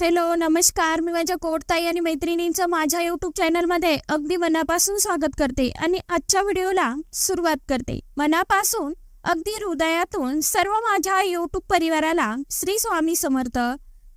Hello नमस्कार. मी माझ्या कोटताई आणि मैत्रिणींचं माझ्या युट्यूब चॅनलमध्ये अगदी मनापासून स्वागत करते आणि आजच्या व्हिडिओला सुरुवात करते. मनापासून अगदी हृदयातून सर्व माझ्या युट्यूब परिवाराला श्री स्वामी समर्थ.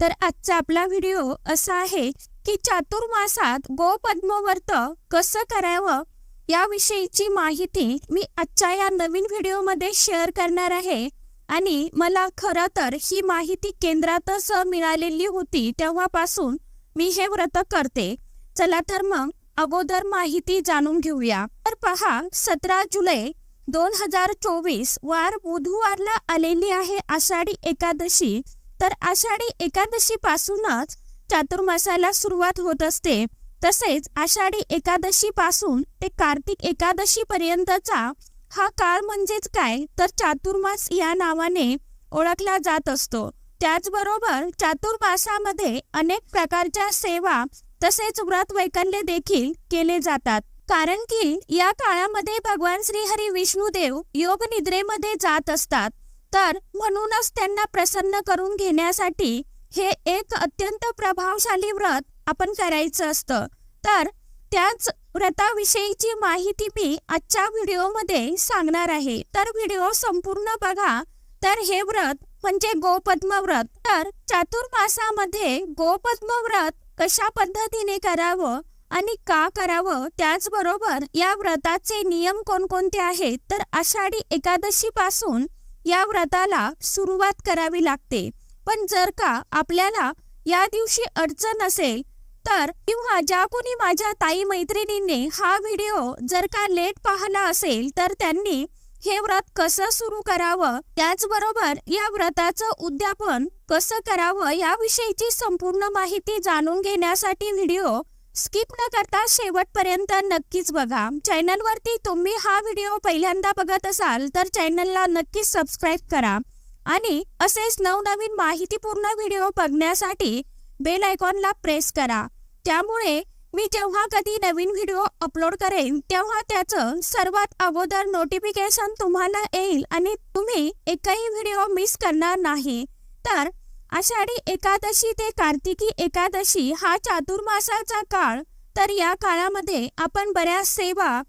तर आजचा आपला व्हिडिओ असा आहे की चातुर्मासात गोपद्मव्रत कसं करावं याविषयीची माहिती मी आजच्या या नवीन व्हिडिओमध्ये शेअर करणार आहे. आणि मला खरं तर ही माहिती केंद्रातच मिळालेली होती तेव्हापासून मी हे व्रत करते. चला तर मग अगोदर माहिती जाणून घेऊया. तर पहा सतरा जुलै दोन हजार चोवीस वार बुधवारला आलेली आहे आषाढी एकादशी. तर आषाढी एकादशी पासूनच चातुर्मासाला सुरुवात होत असते. तसेच आषाढी एकादशी पासून ते कार्तिक एकादशी पर्यंतचा हा काळ म्हणजेच काय तर चातुर्मास या नावाने ओळखला जात असतो. त्याचबरोबर चातुर्मासामध्ये अनेक प्रकारच्या सेवा तसेच व्रत वैकल्य देखील केले जातात. कारण की या काळामध्ये भगवान श्रीहरी विष्णुदेव योग निद्रेमध्ये जात असतात. तर म्हणूनच त्यांना प्रसन्न करून घेण्यासाठी हे एक अत्यंत प्रभावशाली व्रत आपण करायचं असतं. तर त्याच व्रताविषयीची माहिती मी आजच्या व्हिडिओमध्ये सांगणार आहे. तर व्हिडिओ संपूर्ण बघा. तर हे व्रत म्हणजे गोपद्म व्रत. तर चातुर्मासामध्ये गोपद्म व्रत कशा पद्धतीने करावं आणि का करावं त्याचबरोबर या व्रताचे नियम कोणकोणते आहेत? तर आषाढी एकादशी पासून या व्रताला सुरुवात करावी लागते. पण जर का आपल्याला या दिवशी अडचण असेल तर किंवा ज्या कोणी माझ्या ताई मैत्रिणींनी हा व्हिडिओ जर का लेट पाहिला असेल तर त्यांनी हे व्रत कसं सुरू करावं? त्याचबरोबर या व्रताचं उद्यापन कसं करावं? याविषयीची संपूर्ण माहिती जाणून घेण्यासाठी व्हिडिओ स्किप न करता शेवटपर्यंत नक्कीच बघा. चॅनलवरती तुम्ही हा व्हिडिओ पहिल्यांदा बघत असाल तर चॅनलला नक्कीच सबस्क्राईब करा. आणि असेच नवनवीन माहितीपूर्ण व्हिडिओ बघण्यासाठी बेल आयकॉनला प्रेस करा. त्यामुळे मी जेव्हा कधी नवीन व्हिडिओ अपलोड करेन तेव्हा त्याचं सर्वात अगोदर नोटिफिकेशन तुम्हाला येईल आणि तुम्ही एकही व्हिडिओ मिस करणार नाही. तर आषाढी एकादशी ते कार्तिकी एकादशी हा चातुर्मासाचा काळ. तर या काळामध्ये आपण बऱ्याच सेवा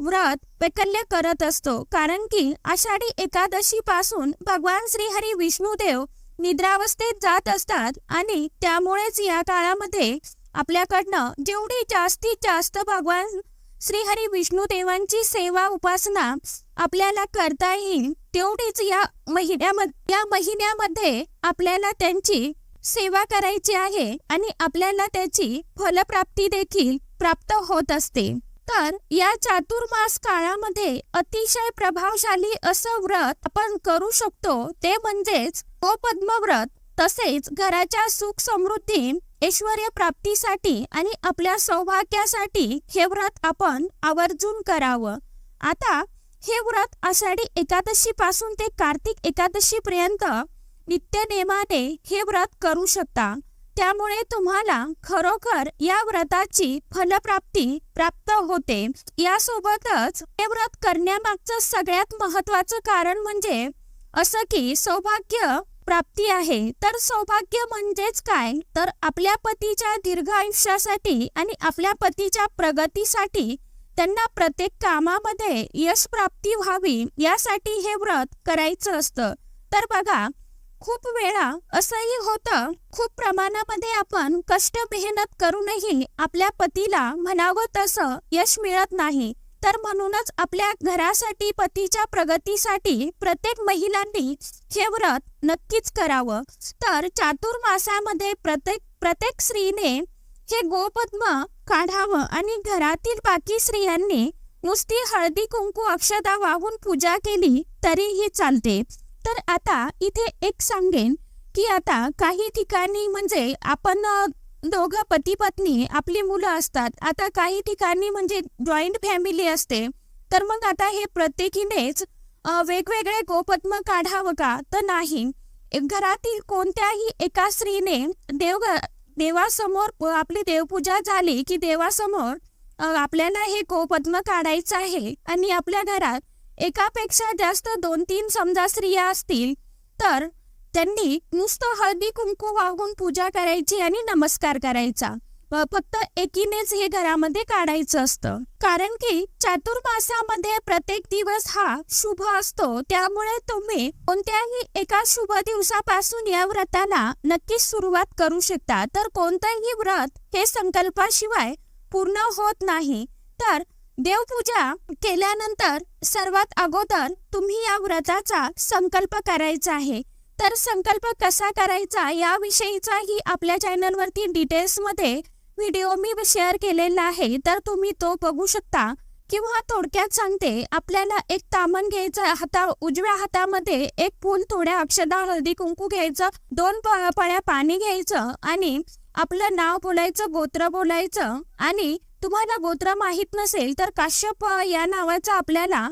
व्रत वैकल्य करत असतो. कारण की आषाढी एकादशी पासून भगवान श्रीहरी विष्णुदेव निद्रावस्थेत जात असतात आणि त्यामुळेच या काळामध्ये आपल्याकडनं जेवढी जास्तीत जास्त भगवान श्रीहरी विष्णुदेवांची सेवा उपासना आपल्याला करता येईल तेवढीच या महिन्यामध्ये या महिन्यामध्ये आपल्याला त्यांची सेवा करायची आहे आणि आपल्याला त्याची फलप्राप्ती देखील प्राप्त होत असते. तर या चातुर्मास काळामध्ये अतिशय प्रभावशाली असं व्रत आपण करू शकतो ते म्हणजेच गोपद्म व्रत. तसेच घराच्या सुख समृद्धी ऐश्वर प्राप्तीसाठी आणि आपल्या सौभाग्यासाठी हे व्रत आपण आवर्जून करावं. आता हे व्रत आषाढी एकादशी पासून ते कार्तिक एकादशी पर्यंत नित्य नेमाने हे व्रत करू शकता. त्यामुळे तुम्हाला खरोखर या व्रताची फलप्राप्ती प्राप्त होते. यासोबतच हे व्रत करण्यामागचं सगळ्यात महत्वाचं कारण म्हणजे असं की सौभाग्य प्राप्ती आहे. तर सौभाग्य म्हणजेच काय? तर आपल्या पतीच्या दीर्घ आयुष्यासाठी आणि आपल्या पतीच्या प्रगतीसाठी त्यांना प्रत्येक कामामध्ये यश प्राप्ती व्हावी यासाठी हे व्रत करायचं असतं. तर बघा खूप वेळा असंही होतं खूप प्रमाणामध्ये आपण कष्ट मेहनत करूनही आपल्या पतीला म्हणावं तसं यश मिळत नाही. तर म्हणूनच आपल्या घरासाठी पतीच्या प्रगतीसाठी प्रत्येक महिलांनी हे व्रत नक्कीच करावं. तर चातुर्मासामध्ये प्रत्येक प्रत्येक स्त्रीने हे गोपद्म काढावं आणि घरातील बाकी स्त्रियांनी नुसती हळदी कुंकू अक्षदा वाहून पूजा केली तरीही चालते. तर आता इथे एक सांगेन की आता काही ठिकाणी म्हणजे आपण दोघं पती पत्नी आपली मुलं असतात. आता काही ठिकाणी म्हणजे जॉईंट फॅमिली असते. तर मग आता हे प्रत्येकीनेच वेगवेगळे गोपद्म काढावं का? तर नाही. घरातील कोणत्याही एका स्त्रीने देव देवासमोर आपली देवपूजा झाली की देवासमोर आपल्याला हे गोपद्म काढायचं आहे. आणि आपल्या घरात एकापेक्षा जास्त दोन तीन समजा स्त्रिया असतील तर त्यांनी नुसतं हळदी कुंकू वाहून पूजा करायची आणि नमस्कार करायचा. फक्त एकीनेच हे घरामध्ये काढायचं असतं. कारण की चातुर्मासामध्ये प्रत्येक दिवस हा शुभ असतो. त्यामुळे तुम्ही कोणत्याही एका शुभ दिवसापासून या व्रताला नक्कीच सुरुवात करू शकता. तर कोणतंही व्रत हे संकल्पाशिवाय पूर्ण होत नाही. तर देवपूजा केल्यानंतर सर्वात अगोदर तुम्ही या व्रताचा संकल्प करायचा आहे. तर संकल्प कसा करायचा याविषयीचाही आपल्या चॅनलवरती डिटेल्समध्ये व्हिडिओ मी शेअर केलेला आहे. तर तुम्ही तो बघू शकता. किंवा थोडक्यात सांगते आपल्याला एक तामण घ्यायचं हाता उजव्या हातामध्ये एक फूल थोड्या अक्षदा हळदी कुंकू घ्यायचं दोन प- पळ्या पाणी घ्यायचं आणि आपलं नाव बोलायचं गोत्र बोलायचं आणि तुम्हाला गोत्र माहीत नसेल तर काश्यप या नावाचा आपल्याला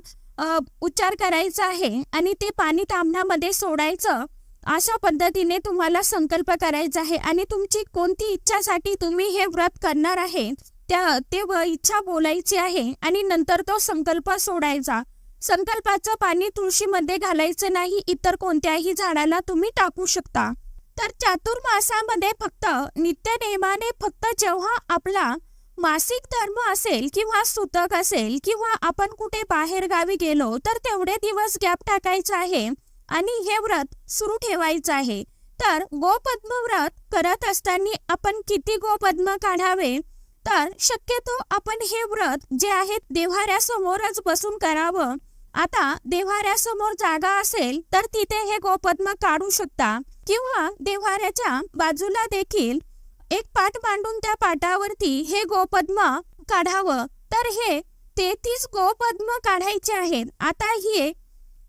उच्चार करायचा आहे आणि ते पाणी तामणामध्ये सोडायचं अशा पद्धतीने तुम्हाला संकल्प करायचा आहे आणि तुमची कोणती इच्छासाठी तुम्ही हे व्रत करणार आहे त्या ते व इच्छा बोलायची आहे आणि नंतर तो संकल्प सोडायचा. संकल्पाचं पाणी तुळशीमध्ये घालायचं नाही इतर कोणत्याही झाडाला तुम्ही टाकू शकता. तर चातुर्मासामध्ये फक्त नित्य नेमाने फक्त जेव्हा आपला मासिक धर्म असेल किंवा सुतक असेल किंवा आपण कुठे बाहेर गावी गेलो तर तेवढे दिवस गॅप टाकायचा आहे. आणि हे व्रत सुरू ठेवायचं आहे. तर गोपद्म व्रत करत असताना आपण किती गोपद्म काढावे? तर शक्यतो आपण हे व्रत जे आहे देव्हाऱ्यासमोरच बसून करावं. आता देव्हाऱ्यासमोर जागा असेल तर तिथे हे गोपद्म काढू शकता. किंवा देव्हाऱ्याच्या बाजूला देखील एक पाट मांडून त्या पाटावरती हे गोपद्म काढावं. तर हे तेहतीस गोपद्म काढायचे आहेत. आता हे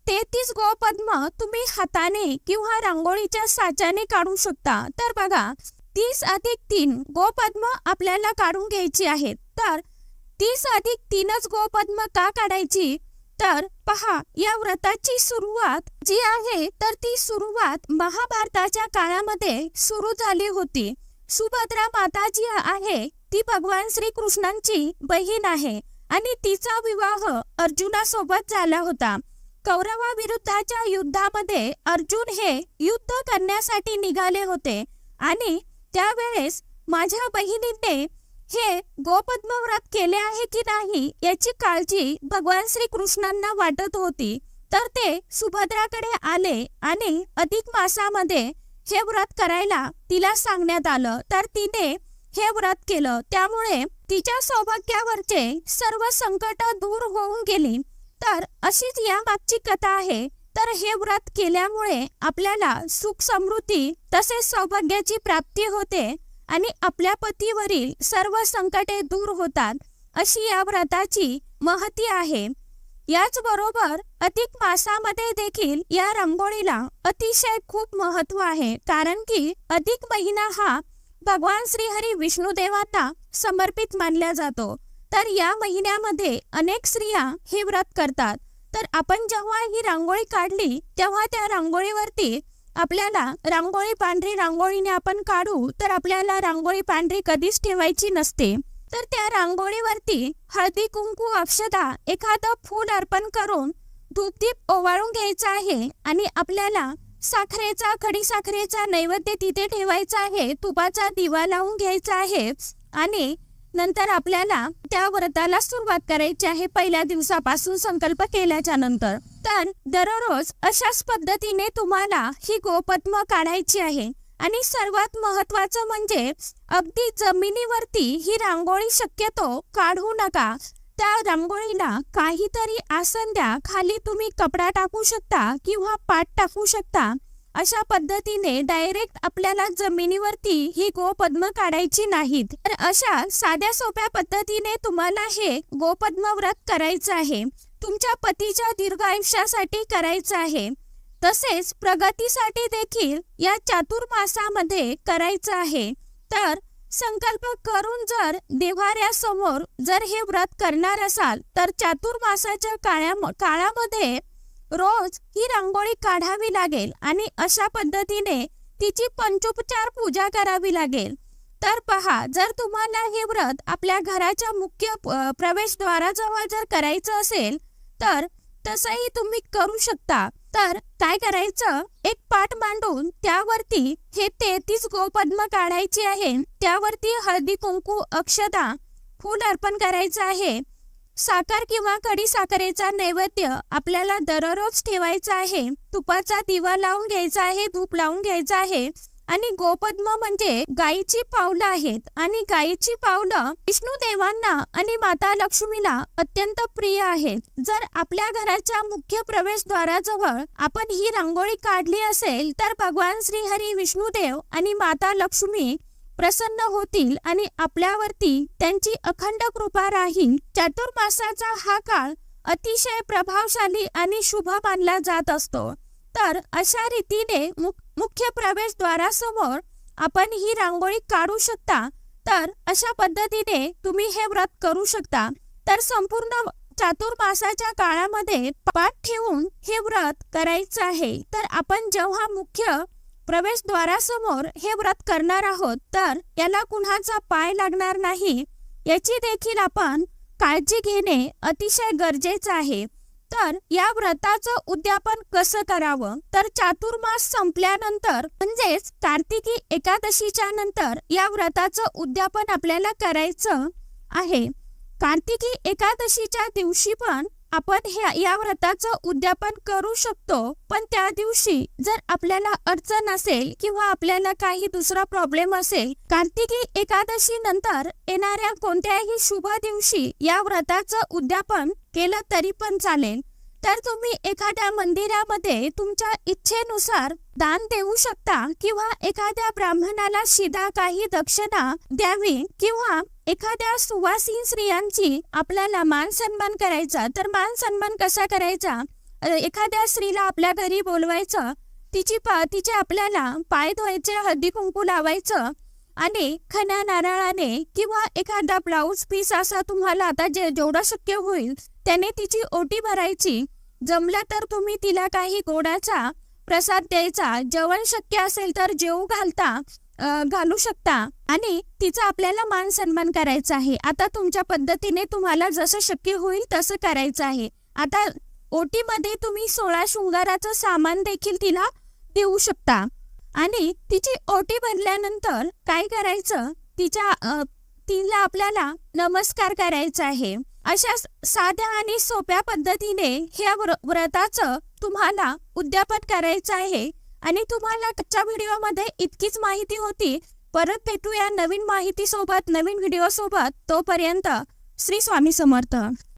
तेहतीस गोपद्म तुम्ही हाताने किंवा रांगोळीच्या साच्याने काढू शकता. तर बघा तीस अधिक तीन गोपद्म आपल्याला काढून घ्यायची आहेत. तर तीस अधिक तीनच गोपद्म का काढायची? तर पहा या व्रताची सुरुवात जी आहे तर ती सुरुवात महाभारताच्या काळामध्ये सुरू झाली होती. सुभद्रा माता जी आहे ती भगवान श्रीकृष्णांची बहीण आहे आणि तिचा विवाह अर्जुनासोबत झाला होता. कौरवाविरुद्धाच्या युद्धामध्ये अर्जुन हे युद्ध करण्यासाठी निघाले होते. आणि त्यावेळेस माझ्या बहिणीने हे गोपद्म व्रत केले आहे की नाही याची काळजी भगवान श्रीकृष्णांना वाटत होती. तर ते सुभद्राकडे आले आणि अधिक मासामध्ये हे व्रत करायला तिला सांगण्यात आलं. तर तिने हे व्रत केलं. त्यामुळे तिच्या सौभाग्यावरचे सर्व संकट दूर होऊन गेली. तर अशीच या मागची कथा आहे. तर हे व्रत केल्यामुळे आपल्याला सुख समृद्धी तसेच सौभाग्याची प्राप्ती होते आणि आपल्या पतीवरील सर्व संकटे दूर होतात अशी या व्रताची महती आहे. याचबरोबर अधिक मासामध्ये देखील या रंगोळीला अतिशय खूप महत्त्व आहे. कारण की अधिक महिना हा भगवान श्रीहरी विष्णुदेवांना समर्पित मानला जातो. तर या महिन्यामध्ये अनेक स्त्रिया हे व्रत करतात. तर आपण जेव्हा ही रांगोळी काढली तेव्हा त्या रांगोळीवरती आपल्याला रांगोळी पांढरी रांगोळीने आपण काढू तर आपल्याला रांगोळी पांढरी कधीच ठेवायची नसते. तर त्या रांगोळीवरती हळदी कुंकू अक्षदा एखादं फूल अर्पण करून धूपदीप ओवाळून घ्यायचा आहे आणि आपल्याला साखरेचा खडी साखरेचा नैवेद्य तिथे ठेवायचा आहे. तुपाचा दिवा लावून घ्यायचा आहे आणि नंतर आपल्याला त्या व्रताला सुरुवात करायची आहे पहिल्या दिवसापासून संकल्प केल्याच्यानंतर. तर दररोज अशाच पद्धतीने तुम्हाला ही गोपद्म काढायची आहे. आणि सर्वात महत्वाचं म्हणजे अगदी जमिनीवरती ही रांगोळी शक्यतो काढू नका. त्या रांगोळीला काहीतरी आसन द्या. खाली तुम्ही कपडा टाकू शकता किंवा पाट टाकू शकता. अशा पद्धतीने डायरेक्ट आपल्याला जमिनीवरती ही गोपद्म काढायची नाहीत. तर अशा साध्या सोप्या पद्धतीने तुम्हाला हे गोपद्म व्रत करायचं आहे. तुमच्या पतीच्या दीर्घ आयुष्यासाठी करायचं आहे. तसेच प्रगतीसाठी देखील या चातुर्मासामध्ये करायचं आहे. तर संकल्प करून जर देवाऱ्यासमोर जर हे व्रत करणार असाल तर चातुर्मासाच्या काळ्या काळामध्ये रोज ही रांगोळी काढावी लागेल आणि अशा पद्धतीने तिची पंचोपचार पूजा करावी लागेल. तर पहा जर तुम्हाला हे व्रत आपल्या घराच्या मुख्य प्रवेशद्वाराजवळ जर करायचं असेल तर तसंही तुम्ही करू शकता. तर काय करायचं? एक पाट मांडून त्यावरती हे तेहतीस गोपद्म काढायची आहे. त्यावरती हळदी कुंकू अक्षता फूल अर्पण करायचं आहे. साखर किंवा कडी साखरेचा नैवेद्य आपल्याला दररोज ठेवायचा आहे. तुपाचा दिवा लावून घ्यायचा आहे धूप लावून घ्यायचा आहे आणि गोपद्म म्हणजे गायीची पावलं आहेत आणि गायीची पावलं विष्णू देवांना आणि माता लक्ष्मीला अत्यंत प्रिय आहेत. जर आपल्या घराच्या मुख्य प्रवेशद्वाराजवळ आपण ही रांगोळी काढली असेल तर भगवान श्रीहरी विष्णुदेव आणि माता लक्ष्मी प्रसन्न होतील आणि आपल्यावरती त्यांची अखंड कृपा राहील. चातुर्मासाचा हा काळ अतिशय प्रभावशाली आणि शुभ मानला जात असतो. तर अशा रीतीने मुख्य प्रवेशद्वारासमोर आपण ही रांगोळी काढू शकता. तर अशा पद्धतीने तुम्ही हे व्रत करू शकता. तर संपूर्ण चातुर्मासाच्या काळामध्ये पाठ ठेवून हे व्रत करायचं आहे. तर आपण जेव्हा मुख्य प्रवेशद्वारासमोर हे व्रत करणार आहोत तर याला कुणाचा पाय लागणार नाही याची देखील आपण काळजी घेणे अतिशय गरजेचं आहे. तर या व्रताचं उद्यापन कसं करावं? तर चातुर्मास संपल्यानंतर म्हणजेच कार्तिकी एकादशीच्या नंतर या व्रताचं उद्यापन आपल्याला करायचं आहे. कार्तिकी एकादशीच्या दिवशी पण आपण ह्या या व्रताचं उद्यापन करू शकतो पण त्या दिवशी जर आपल्याला अडचण असेल किंवा आपल्याला काही दुसरा प्रॉब्लेम असेल कार्तिकी एकादशी नंतर येणाऱ्या कोणत्याही शुभ दिवशी या व्रताचं उद्यापन केलं तरी पण चालेल. तर तुम्ही एखाद्या मंदिरामध्ये तुमच्या इच्छेनुसार दान देऊ शकता किंवा एखाद्या ब्राह्मणाला शिदा काही दक्षिणा द्यावी किंवा एखाद्या सुवासीन स्त्रियांची आपल्याला मान सन्मान करायचा तर मान सन्मान कसा करायचा? एखाद्या स्त्रीला आपल्या घरी बोलवायचं तिची पा तिचे आपल्याला पाय धुवायचे हळदी कुंकू लावायचं आणि खण्या नारळाने किंवा एखादा ब्लाऊज पीस असा तुम्हाला आता जे जेवढं शक्य होईल त्याने तिची ओटी भरायची. जमलं तर तुम्ही तिला काही गोडाचा प्रसाद द्यायचा. जेवण शक्य असेल तर जेवू घालता घालू शकता. आणि तिचा आपल्याला मान सन्मान करायचा आहे. आता तुमच्या पद्धतीने तुम्हाला जसं शक्य होईल तसं करायचं आहे. आता ओटीमध्ये तुम्ही सोळा शृंगाराचं सामान देखील तिला देऊ शकता. आणि तिची ओटी भरल्यानंतर काय करायचं? तिच्या तिला आपल्याला नमस्कार करायचा आहे. अशा साध्या आणि सोप्या पद्धतीने ह्या व्र- व्रताचं तुम्हाला उद्यापन करायचं आहे. आणि तुम्हाला कच्च्या व्हिडिओमध्ये इतकीच माहिती होती. परत भेटूया नवीन माहिती सोबत नवीन व्हिडिओ सोबत तोपर्यंत श्री स्वामी समर्थ.